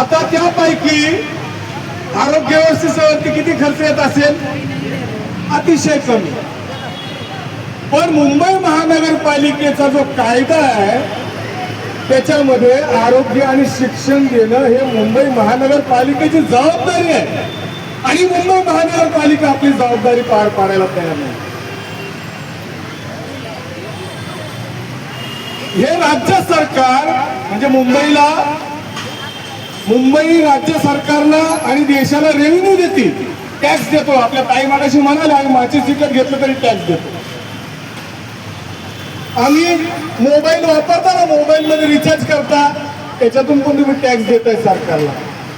आता त्यापैकी आरोग्य व्यवस्थेवरती किती खर्च येत असेल? अतिशय कमी. पण मुंबई महानगरपालिकेचा जो कायदा आहे त्याच्यामध्ये आरोग्य आणि शिक्षण देणं हे मुंबई महानगरपालिकेची जबाबदारी आहे. आणि मुंबई महानगरपालिका आपली जबाबदारी पार पाडायला तयार नाही. हे राज्य सरकार म्हणजे मुंबईला मुंबई राज्य सरकारला आणि देशाला रेव्हेन्यू देतील. टॅक्स देतो. आपल्या ताई मागाशी म्हणाले आम्ही माची तिकीट घेतलं तरी टॅक्स देतो. आम्ही मोबाईल वापरता ना मोबाईल मध्ये रिचार्ज करता. त्याच्यातून पण तुम्ही टॅक्स देताय सरकारला.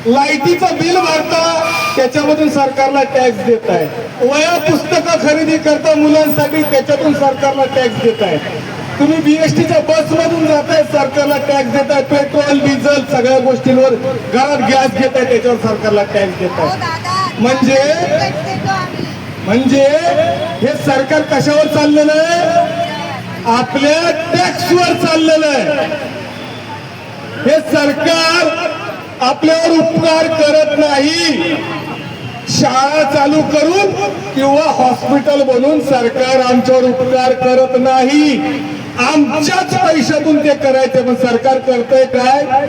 लाईटीचं बिल भरता त्याच्यामधून सरकारला टॅक्स देत आहे वया पुस्तकं खरेदी करता मुलांसाठी त्याच्यातून सरकारला टॅक्स देत आहे तुम्ही बीएसटीच्या बस मधून जाताय सरकारला टॅक्स देत आहे पेट्रोल डिझेल सगळ्या गोष्टींवर घरात गॅस घेत आहे त्याच्यावर सरकारला टॅक्स देत हो म्हणजे? म्हणजे? हे सरकार कशावर चाललेलं आहे? आपल्या टॅक्सवर चाललेलं आहे. हे सरकार आपल्यावर उपकार करत नाही. शाळा चालू करून किंवा हॉस्पिटल बनवून सरकार आमच्यावर उपकार करत नाही. आमच्याच पैशातून ते करायचे पण सरकार करतय काय?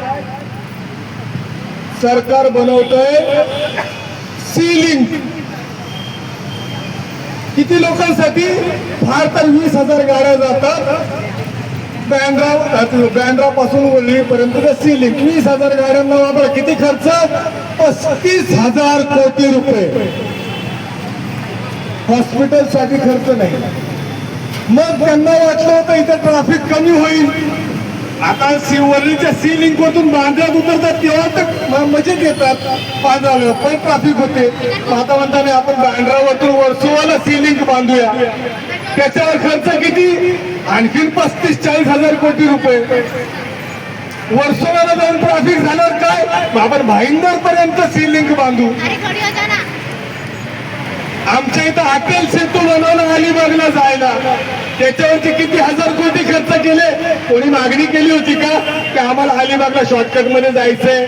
सरकार बनवतय सीलिंग किती लोकांसाठी? फार तर वीस हजार गाड्या जातात. बँड्रा बँड्रा पासून वरळीपर्यंत सीलिंग वीस हजार गाड्यांना वापरा. किती खर्च? पस्तीस हजार कोटी रुपये. हॉस्पिटलसाठी खर्च नाही. मग त्यांना वाटलं होतं इथे ट्रॅफिक कमी होईल. आता शिवरीच्या सी लिंक मधून बांद्र्यात उतरतात तेव्हा तर मजेत येतात बांद्राला पण ट्रॅफिक होते. आता म्हणताना आपण बांद्रावरतून वर्सोवाला सी लिंक बांधूया. त्याच्यावर खर्च किती? आणखीन पस्तीस चाळीस हजार कोटी रुपये. वर्सोवाला जाऊन ट्रॅफिक झाल्यावर काय? आपण भाईंदर पर्यंत सी लिंक बांधू ना. आमच्या इथं हॉटेल सेतू बनवलं अलिबागला जायला. त्याच्यावरती किती हजार कोटी खर्च केले? कोणी मागणी केली होती का? की आम्हाला अलिबागला शॉर्टकटमध्ये जायचंय?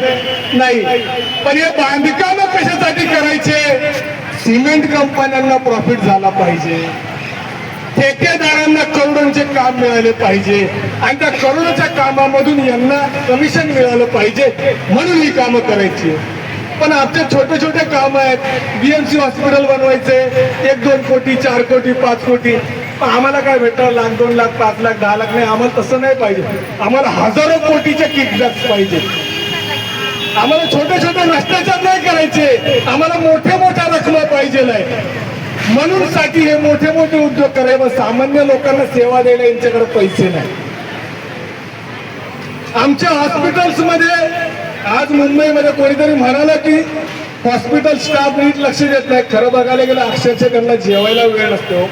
नाही. पण हे बांधकाम कशासाठी करायचे? सिमेंट कंपन्यांना प्रॉफिट झाला पाहिजे. ठेकेदारांना करोडोंचे काम मिळाले पाहिजे. आणि त्या करोडोच्या कामामधून यांना कमिशन मिळालं पाहिजे. म्हणून ही कामं करायची. पण आमचे छोटे छोटे काम आहेत. बीएमसी हॉस्पिटल बनवायचे. एक दोन कोटी चार कोटी पाच कोटी. पण आम्हाला काय भेटणार लाख दोन लाख पाच लाख दहा लाख? नाही आम्हाला तसं नाही पाहिजे. आम्हाला हजारो कोटीचे किकबॅक्स पाहिजे. आम्हाला छोटे छोटे भ्रष्टाचार नाही करायचे. आम्हाला मोठ्या मोठ्या रकमा पाहिजे नाही. म्हणून साठी हे मोठे मोठे उद्योग करायचे सामान्य लोकांना सेवा द्यायला यांच्याकडे पैसे नाही. आमच्या हॉस्पिटल्समध्ये आज मुंबईमध्ये कोणीतरी म्हणाला की हॉस्पिटल स्टाफ नीट लक्ष देत नाही. खरं बघायला गेलं अक्षरशः त्यांना जेवायला वेळ नसतो.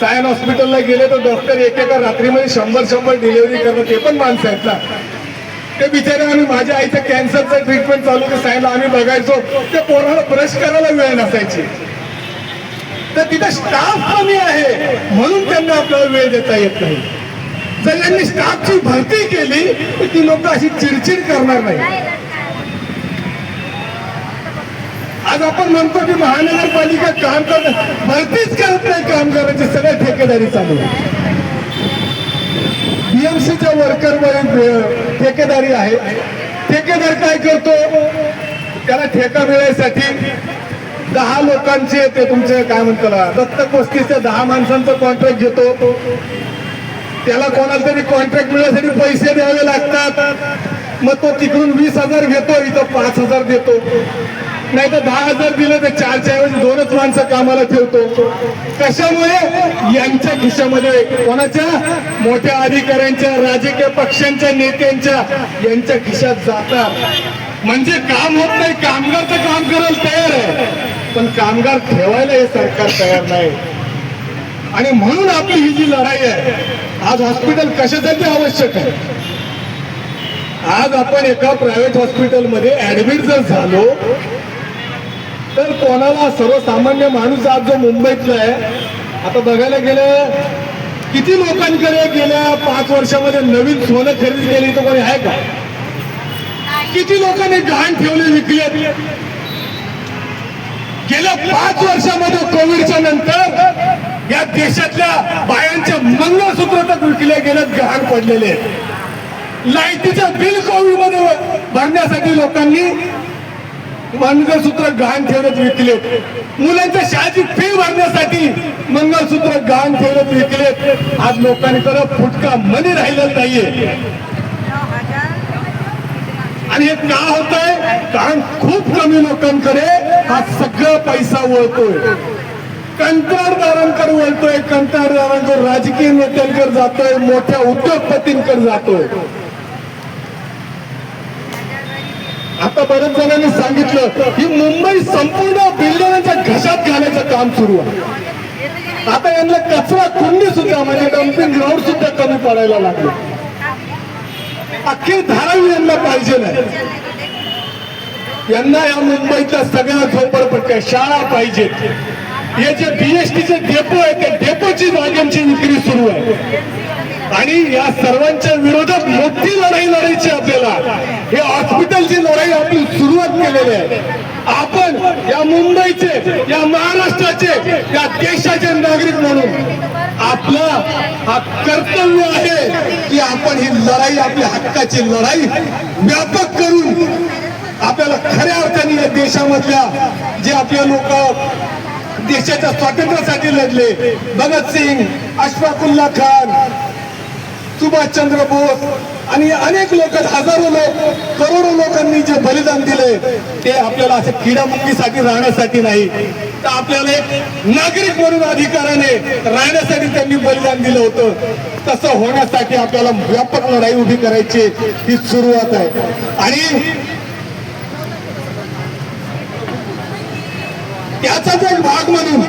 सायन हॉस्पिटलला गेले तर डॉक्टर एकेका रात्रीमध्ये शंभर शंभर डिलिव्हरी करतात ते पण माणसं आहेत ना. ते बिचारे आम्ही माझ्या आईचं कॅन्सरचं ट्रीटमेंट चालू ते सायनला आम्ही बघायचो. ते पोराला ब्रश करायला वेळ नसायची. तर तिथे स्टाफ कमी आहे म्हणून त्यांना आपल्याला वेळ देता येत नाही. जर यांनी स्टाफची भरती केली तर ती लोक अशी चिडचिड करणार नाही. आज आपण म्हणतो की महानगरपालिका काम करत भरतीच करत नाही कामगारांची सगळ्या ठेकेदारी चालू बीएमसीच्या वर्कर ठेकेदारी आहे. ठेकेदार काय करतो? त्याला ठेका मिळण्यासाठी दहा लोकांचे ते तुमचे काय म्हणताला दत्तक वस्तीच्या दहा माणसांचा कॉन्ट्रॅक्ट घेतो. त्याला कोणाला तरी कॉन्ट्रॅक्ट मिळण्यासाठी पैसे द्यावे लागतात. मग तो तिकडून वीस हजार घेतो इथं पाच हजार देतो. नाही तर दहा हजार दिलं तर चारच्या ऐवजी दोनच माणसं कामाला ठेवतो. कशामुळे? यांच्या खिशामध्ये. कोणाच्या? मोठ्या अधिकाऱ्यांच्या राजकीय पक्षांच्या नेत्यांच्या. यांच्या खिशात जातात. म्हणजे काम होत नाही. कामगार तर काम करायला तयार आहे. पण कामगार ठेवायला हे सरकार तयार नाही. आणि म्हणून आपली ही जी लढाई आहे आज हॉस्पिटल कशासाठी आवश्यक आहे? आज आपण एका प्रायव्हेट हॉस्पिटलमध्ये ऍडमिट जर झालो तर कोणाला सर्वसामान्य माणूस आज जो मुंबईतला आहे आता बघायला गेलं किती लोकांकडे गेल्या पाच वर्षामध्ये नवीन सोनं खरेदी केली तर कोणी आहे का? किती लोकांनी गहाण ठेवले विकले गेल्या पाच वर्षामध्ये कोविडच्या नंतर या देशातल्या बायांच्या मंगळसूत्र तक विकले गेले गहाण पडलेले लाईटीचं बिल कोविडमध्ये भरण्यासाठी लोकांनी मंगळसूत्र गहाण ठेवत विकले मुलांच्या शाळेची फी भरण्यासाठी मंगळसूत्र गहाण ठेवत विकले आज लोकांकडे फुटका मनी राहिलेला नाहीये. आणि हे का होत आहे कारण खूप कमी लोकांकडे हा सगळा पैसा वळतोय. कंत्राटदारांकडे वळतोय कंत्राटदारांकडे राजकीय नेत्यांकडे जातोय मोठ्या उद्योगपतींकडे जातोय. आता बऱ्याच जणांनी सांगितलं की मुंबई संपूर्ण बिल्डरांच्या घशात घालायचं काम सुरू आहे. आता यांना कचरा कुंडी सुद्धा म्हणजे डम्पिंग ग्राउंड सुद्धा कमी पडायला लागले. अख्खी धारावी यांना पाहिजे नाही. यांना या मुंबईतल्या सगळ्या झोपडपट्ट्या शाळा पाहिजेत. हे जे बीएसटीचे डेपो आहे त्या डेपोची जागांची विक्री सुरू आहे. आणि या सर्वांच्या विरोधात मोठी लढाई लढायची आपल्याला हे हॉस्पिटलची लढाई आपली सुरुवात केलेले आहे. आपण या मुंबईचे या महाराष्ट्राचे या देशाचे नागरिक म्हणून आपला हा कर्तव्य आहे की आपण ही लढाई आपल्या हक्काची लढाई व्यापक करून आपल्याला खऱ्या अर्थाने या देशामधल्या जे आपले लोक देशाच्या स्वातंत्र्यासाठी लढले भगतसिंग अशफाकुल्ला खान सुभाषचंद्र बोस आणि अनेक लोक हजारो लोक करोडो लोकांनी जे बलिदान दिले ते आपल्याला असं किडामुक्तीसाठी राहण्यासाठी नाही. तर आपल्याला एक नागरिक म्हणून अधिकाराने राहण्यासाठी त्यांनी बलिदान दिलं होतं. तसं होण्यासाठी आपल्याला व्यापक लढाई उभी करायची ही सुरुवात आहे. आणि त्याचा एक भाग म्हणून